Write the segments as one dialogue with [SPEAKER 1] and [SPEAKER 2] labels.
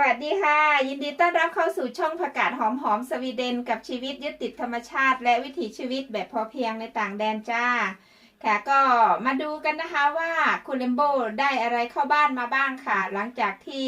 [SPEAKER 1] วัสดีค่ะ ยินดีต้อนรับเข้าสู่ช่องผักกาดหอมหอมสวีเดน กับชีวิตยึดติดธรรมชาติ และวิถีชีวิตแบบพอเพียงในต่างแดนจ้า ค่ะก็มาดูกันนะคะว่าคุณเลมโบได้อะไรเข้าบ้านมาบ้างค่ะ หลังจากที่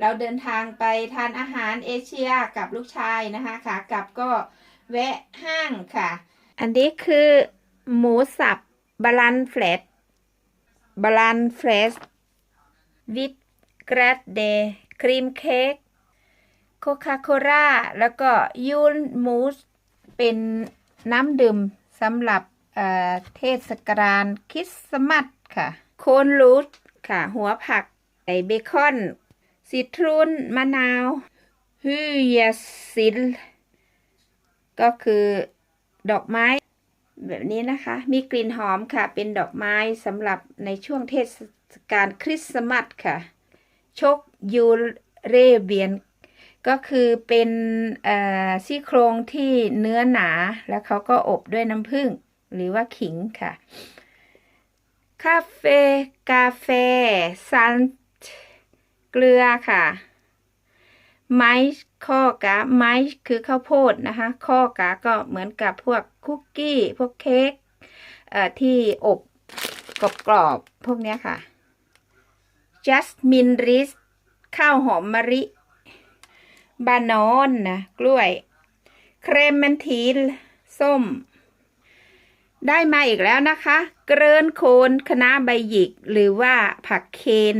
[SPEAKER 1] เราเดินทางไปทานอาหารเอเชียกับลูกชายนะคะค่ะกลับก็แวะห้างค่ะ อันนี้คือหมูสับบาลันแฟลตบาลันเฟรชวิดกราดเด ครีมเค้กโคคาโคล่าแล้วก็ยูนมูสเป็นน้ำดื่มสำหรับเเทศกาลคริสต์มาสค่ะ โคนรูทค่ะ หัวผักไอเบคอนซิตรุนมะนาวฮืยาซิลก็คือดอกไม้แบบนี้นะคะ มีกลิ่นหอมค่ะ เป็นดอกไม้สำหรับในช่วงเทศกาลคริสต์มาสค่ะชก ยูเรเบียน ก็คือเป็นซี่โครงที่เนื้อหนา แล้วเขาก็อบด้วยน้ำผึ้งหรือว่าขิงค่ะ คาเฟ่กาแฟซันเกลือค่ะ ไม้ข้อกะไม้คือข้าวโพดนะคะ ข้อกะก็เหมือนกับพวกคุกกี้ พวกเค้กเอ่อที่อบกรอบๆพวกเนี้ยค่ะ จัสมินริส ข้าวหอมมะลิบานอนนะกล้วย เครมเมนทีลส้ม ได้มาอีกแล้วนะคะ เกรินโคนคณะใบหยิกหรือว่าผักเคน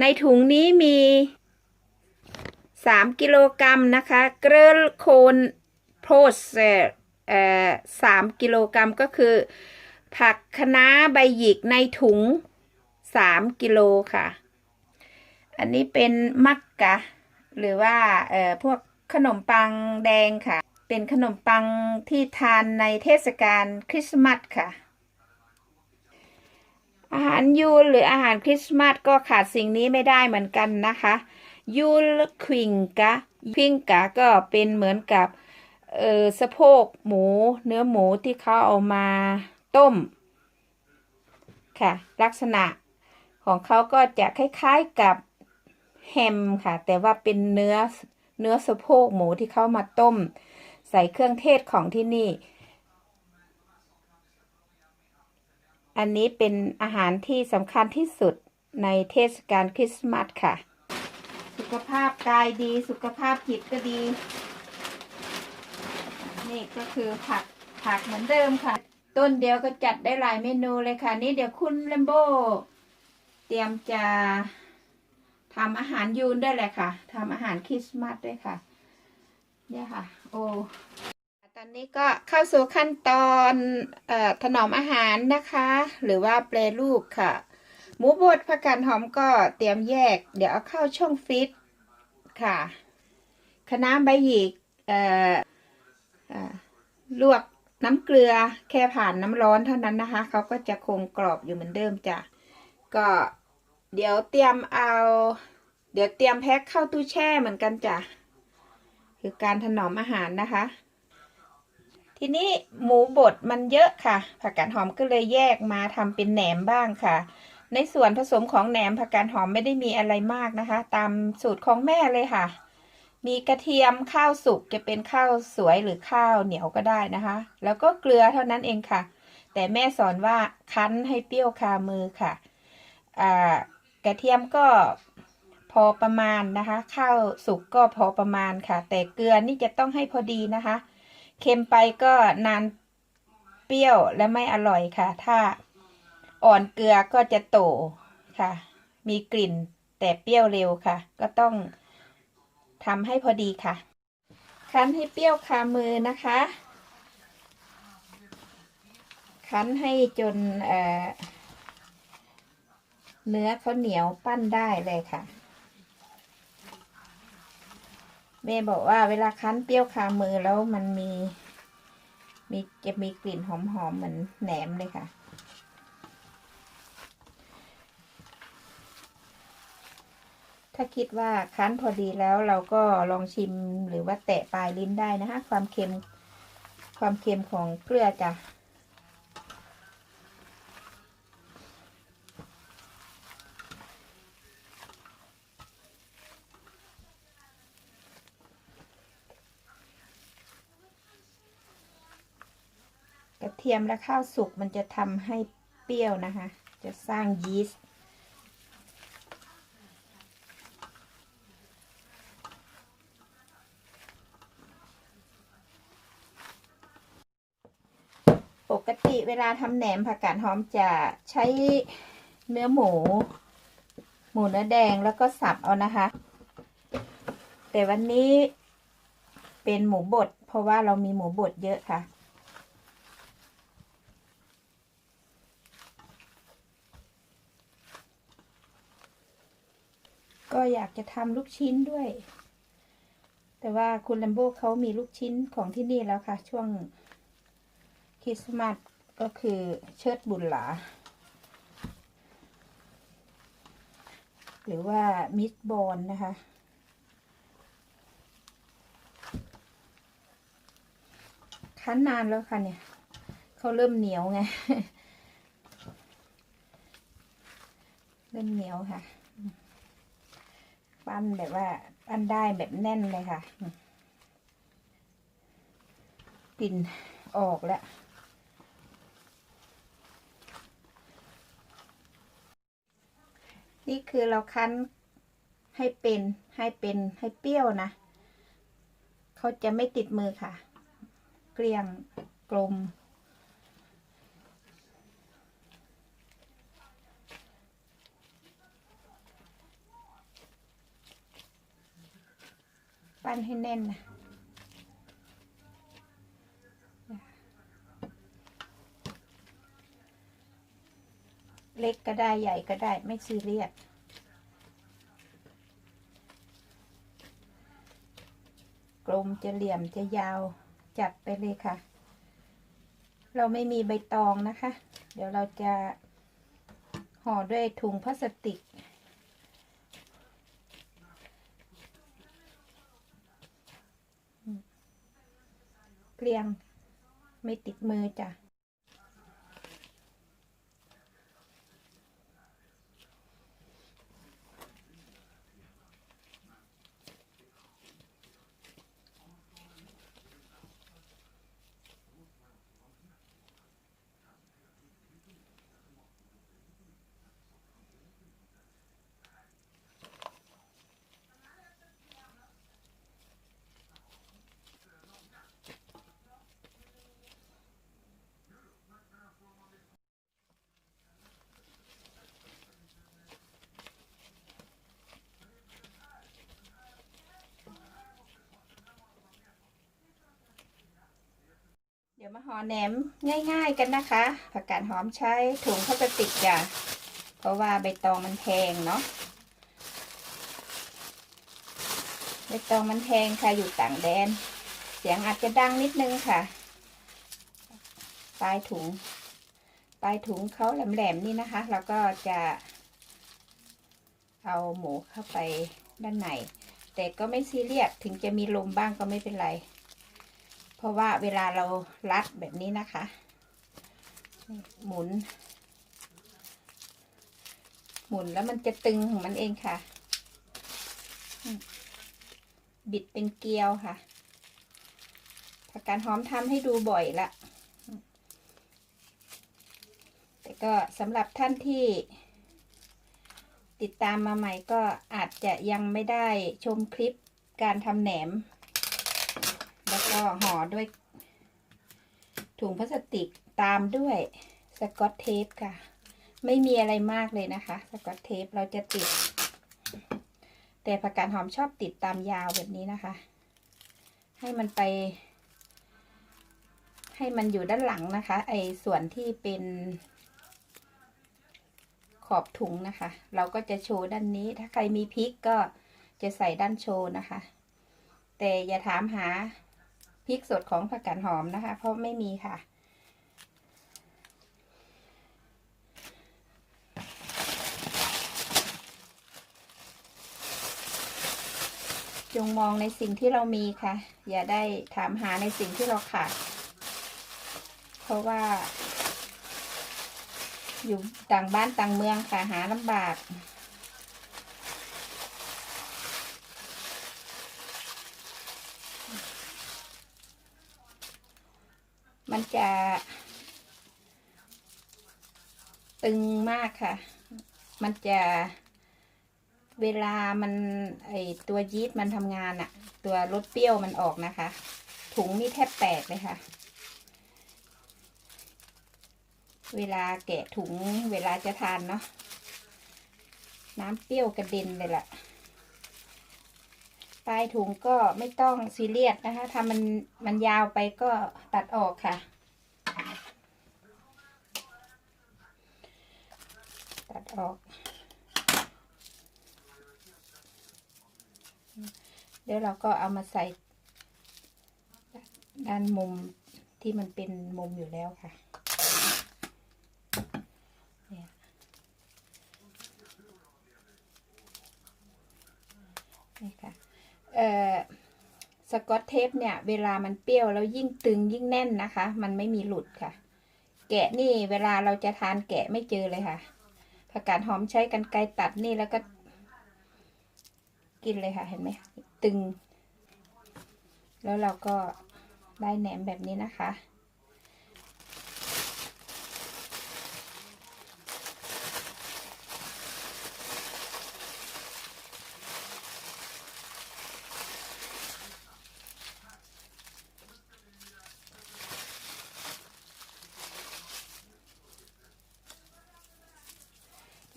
[SPEAKER 1] ในถุงนี้มี3กิโลกรัมนะคะ เกรินโคนโพสเอ่อสามกิโลกรัมก็คือ ผักคะน้าใบหยิกในถุง3กิโลค่ะ อันนี้เป็นมักกะ หรือว่าเอ่อพวกขนมปังแดงค่ะ เป็นขนมปังที่ทานในเทศกาลคริสต์มาสค่ะ อาหารยูนหรืออาหารคริสต์มาสก็ขาดสิ่งนี้ไม่ได้เหมือนกันนะคะยูลควิงกะควิงกะก็เป็นเหมือนกับเออสะโพกหมู เนื้อหมูที่เขาเอามาต้ม ค่ะ ลักษณะของเขาก็จะคล้ายๆกับ แฮมค่ะ แต่ว่าเป็นเนื้อเนื้อสะโพกหมูที่เขามาต้ม ใส่เครื่องเทศของที่นี่ อันนี้เป็นอาหารที่สำคัญที่สุดในเทศกาลคริสต์มาสค่ะ สุขภาพกายดีสุขภาพจิตก็ดี นี่ก็คือผักผักเหมือนเดิมค่ะ ต้นเดียวก็จัดได้หลายเมนูเลยค่ะ นี่เดี๋ยวคุณเลมโบเตรียมจะ ทำอาหารยูนด้วยแหละค่ะทำอาหารคริสต์มาสด้วยค่ะ เนี่ยค่ะ โอ้ตอนนี้ก็เข้าสู่ขั้นตอนอถนอมอาหารนะคะ หรือว่าแปรรูปค่ะ หมูบดผักกาดหอมก็เตรียมแยก เดี๋ยวเอาเข้าช่องฟิตค่ะคะน้าใบหยิกลวกน้ำเกลือแค่ผ่านน้ำร้อนเท่านั้นนะคะ เขาก็จะคงกรอบอยู่เหมือนเดิมจ้ะ ก็ เดี๋ยวเตรียมเอา เดี๋ยวเตรียมแพ็คเข้าตู้แช่เหมือนกันจ้ะ คือการถนอมอาหารนะคะ ทีนี้หมูบดมันเยอะค่ะ ผักกาดหอมก็เลยแยกมาทำเป็นแหนมบ้างค่ะ ในส่วนผสมของแหนมผักกาดหอมไม่ได้มีอะไรมากนะคะ ตามสูตรของแม่เลยค่ะ มีกระเทียมข้าวสุกจะเป็นข้าวสวยหรือข้าวเหนียวก็ได้นะคะ แล้วก็เกลือเท่านั้นเองค่ะ แต่แม่สอนว่าคั้นให้เปรี้ยวคามือค่ะ อ่า กระเทียมก็พอประมาณนะคะ ข้าวสุกก็พอประมาณค่ะ แต่เกลือนี่จะต้องให้พอดีนะคะ เค็มไปก็นานเปรี้ยวและไม่อร่อยค่ะ ถ้าอ่อนเกลือก็จะโตค่ะ มีกลิ่นแต่เปรี้ยวเร็วค่ะ ก็ต้องทำให้พอดีค่ะ คั้นให้เปรี้ยวคามือนะคะ คั้นให้จนเอ่อ เนื้อเขาเหนียวปั้นได้เลยค่ะ แม่บอกว่าเวลาคั้นเปรี้ยวคามือแล้วมันมี มีจะมีกลิ่นหอมๆเหมือนแหนมเลยค่ะ ถ้าคิดว่าคั้นพอดีแล้วเราก็ลองชิมหรือว่าแตะปลายลิ้นได้นะคะ ความเค็มความเค็มของเกลือจ้ะ ทียมและข้าวสุกมันจะทำให้เปรี้ยวนะคะ จะสร้างยีสต์ปกติเวลาทำแหนมผักกาดหอมจะใช้เนื้อหมู หมูเนื้อแดงแล้วก็สับเอานะคะ แต่วันนี้เป็นหมูบดเพราะว่าเรามีหมูบดเยอะค่ะ ก็อยากจะทำลูกชิ้นด้วย แต่ว่าคุณลัมโบเขามีลูกชิ้นของที่นี่แล้วค่ะ ช่วงคริสต์มาสก็คือเชิดบุญหลา หรือว่ามิสบอลนะคะคั้นนานแล้วค่ะเนี่ยเขาเริ่มเหนียวไง เริ่มเหนียวค่ะ ปั้นแบบว่าปั้นได้แบบแน่นเลยค่ะกลิ่นออกแล้วนี่คือเราคั้นให้เป็นให้เป็นให้เปรี้ยวนะ เขาจะไม่ติดมือค่ะ เกลี้ยงกลม ปั้นให้แน่นนะเล็กก็ได้ใหญ่ก็ได้ไม่ซีเรียสกลมจะเหลี่ยมจะยาวจัดไปเลยค่ะ เราไม่มีใบตองนะคะ เดี๋ยวเราจะห่อด้วยถุงพลาสติก เกลียงไม่ติดมือจ้ะ เดี๋ยวมาห่อแหนมง่าย ๆกันนะคะ ผักกาดหอมใช้ถุงพลาสติกจ้ะเพราะว่าใบตองมันแพงเนาะใบตองมันแพงค่ะอยู่ต่างแดน เสียงอาจจะดังนิดนึงค่ะ ปลายถุง ปลายถุงเขาแหลมๆนี่นะคะแล้วก็จะเอาหมูเข้าไปด้านใน แต่ก็ไม่ซีเรียสถึงจะมีลมบ้างก็ไม่เป็นไร เพราะว่าเวลาเรารัดแบบนี้นะคะ หมุน หมุนแล้วมันจะตึงของมันเองค่ะ บิดเป็นเกลียวค่ะผักกาดหอมทำให้ดูบ่อยละแต่ก็สำหรับท่านที่ติดตามมาใหม่ก็อาจจะยังไม่ได้ชมคลิปการทำแหนม ก็ห่อด้วย ถุงพลาสติกตามด้วยสกอตเทปค่ะ ไม่มีอะไรมากเลยนะคะ สกอตเทปเราจะติด แต่ผักกาดหอมชอบติดตามยาวแบบนี้นะคะ ให้มันไป ให้มันอยู่ด้านหลังนะคะ ไอ้ส่วนที่เป็นขอบถุงนะคะ เราก็จะโชว์ด้านนี้ ถ้าใครมีพริกก็จะใส่ด้านโชว์นะคะ แต่อย่าถามหา พริกสดของผักกาดหอมนะคะ เพราะไม่มีค่ะ จงมองในสิ่งที่เรามีค่ะ อย่าได้ถามหาในสิ่งที่เราขาด เพราะว่า อยู่ต่างบ้านต่างเมืองค่ะหาลำบาก มันจะ ตึงมากค่ะ มันจะเวลามันไอตัวยีสต์มันทำงานอะตัวรสเปรี้ยวมันออกนะคะ ถุงนี่แทบแตกเลยค่ะ เวลาแกะถุงเวลาจะทานเนาะน้ำเปรี้ยวกระเด็นเลยแหละ ปลายถุงก็ไม่ต้องซีเรียสนะคะถ้ามันมันยาวไปก็ตัดออกค่ะ ตัดออก เดี๋ยวเราก็เอามาใส่ ด้านมุมที่มันเป็นมุมอยู่แล้วค่ะนี่ค่ะ สกอตเทปเนี่ย เวลามันเปรี้ยวแล้วยิ่งตึงยิ่งแน่นนะคะ มันไม่มีหลุดค่ะ แกะนี่เวลาเราจะทานแกะไม่เจอเลยค่ะผักกาดหอมใช้กันไกรตัดนี่แล้วก็ กินเลยค่ะ เห็นไหมตึง แล้วเราก็ได้แหนมแบบนี้นะคะ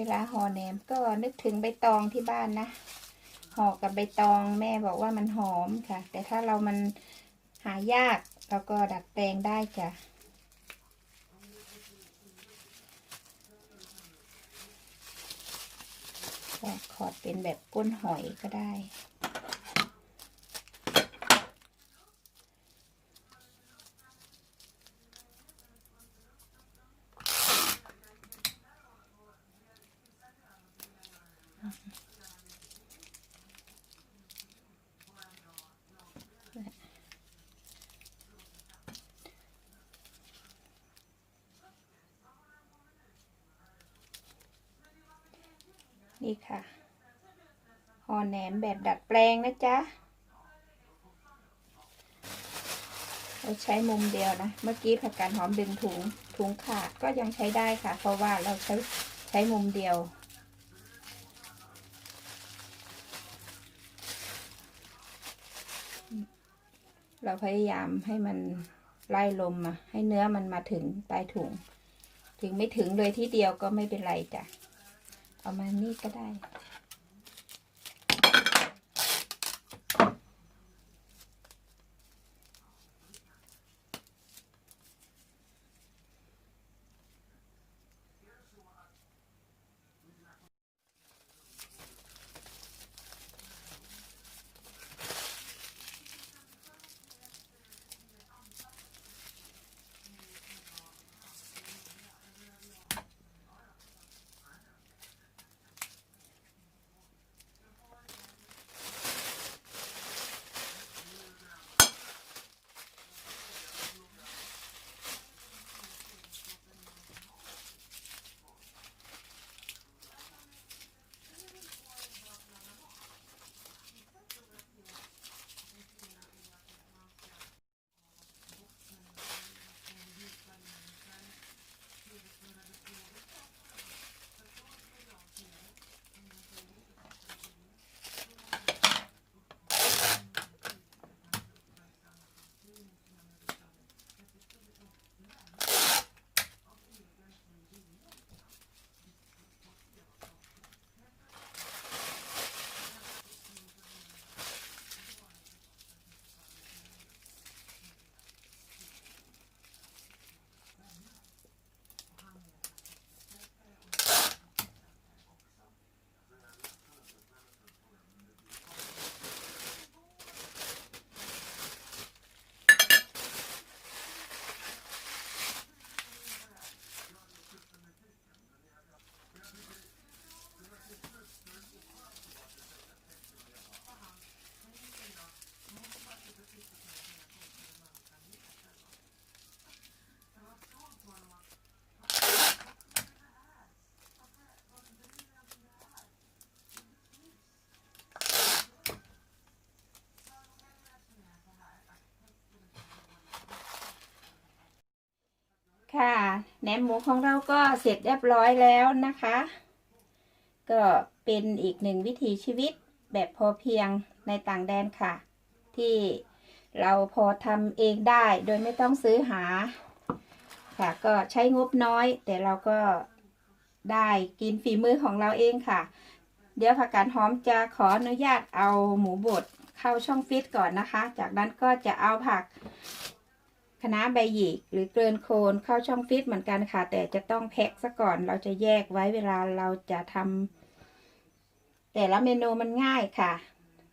[SPEAKER 1] เวลาห่อแหนมก็นึกถึงใบตองที่บ้านนะห่อกับใบตองแม่บอกว่ามันหอมค่ะ แต่ถ้าเรามันหายากเราก็ดัดแปลงได้จ้ะขอดเป็นแบบก้นหอยก็ได้ นี่ค่ะห่อแหนมแบบดัดแปลงนะจ๊ะเราใช้มุมเดียวนะ เมื่อกี้ผักกาดหอมดึงถุงถุงขาดก็ยังใช้ได้ค่ะ เพราะว่าเราใช้ใช้มุมเดียวเราพยายามให้มันไล่ลมมาให้เนื้อมันมาถึงปลายถุง ถึงไม่ถึงเลยที่เดียวก็ไม่เป็นไรจ้ะ ประมาณนี้ก็ได้ แหนมหมูของเราก็เสร็จเรียบร้อยแล้วนะคะ ก็เป็นอีกหนึ่งวิถีชีวิตแบบพอเพียงในต่างแดนค่ะ ที่เราพอทำเองได้โดยไม่ต้องซื้อหา ค่ะก็ใช้งบน้อย แต่เราก็ได้กินฝีมือของเราเองค่ะ เดี๋ยวผักกาดหอมจะขออนุญาตเอาหมูบดเข้าช่องฟิตก่อนนะคะ จากนั้นก็จะเอาผัก คณะใบหยิกหรือเกลือนโคนเข้าช่องฟิตเหมือนกันค่ะ แต่จะต้องแพ็คซะก่อน เราจะแยกไว้เวลาเราจะทำแต่ละเมนูมันง่ายค่ะ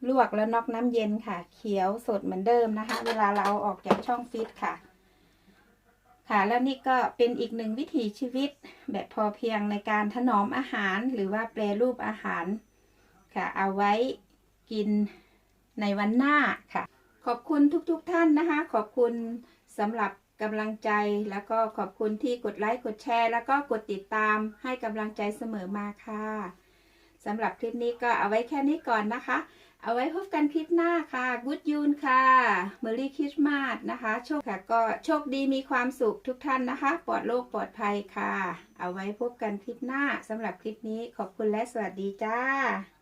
[SPEAKER 1] ลวกแล้วนอกน้ำเย็นค่ะ เขียวสดเหมือนเดิมนะคะ เวลาเราอาออกจากช่องฟิตค่ะ ค่ะ แล้วนี่ก็เป็นอีกหนึ่งวิถีชีวิต แบบพอเพียงในการถนอมอาหารหรือว่าแปรรูปอาหารค่ะ เอาไว้กินในวันหน้าค่ะ ขอบคุณทุกๆทท่านนะคะ ขอบคุณ สำหรับกำลังใจแล้วก็ขอบคุณที่กดไลค์กดแชร์ แล้วก็กดติดตามให้กำลังใจเสมอมาค่ะสำหรับคลิปนี้ก็เอาไว้แค่นี้ก่อนนะคะ เอาไว้พบกันคลิปหน้าค่ะกุดยูนค่ะเมอรี่คริสต์มาสนะคะ โชคค่ะก็โชคดีมีความสุขทุกท่านนะคะ ปลอดโรคปลอดภัยค่ะ เอาไว้พบกันคลิปหน้าสำหรับคลิปนี้ขอบคุณและสวัสดีจ้า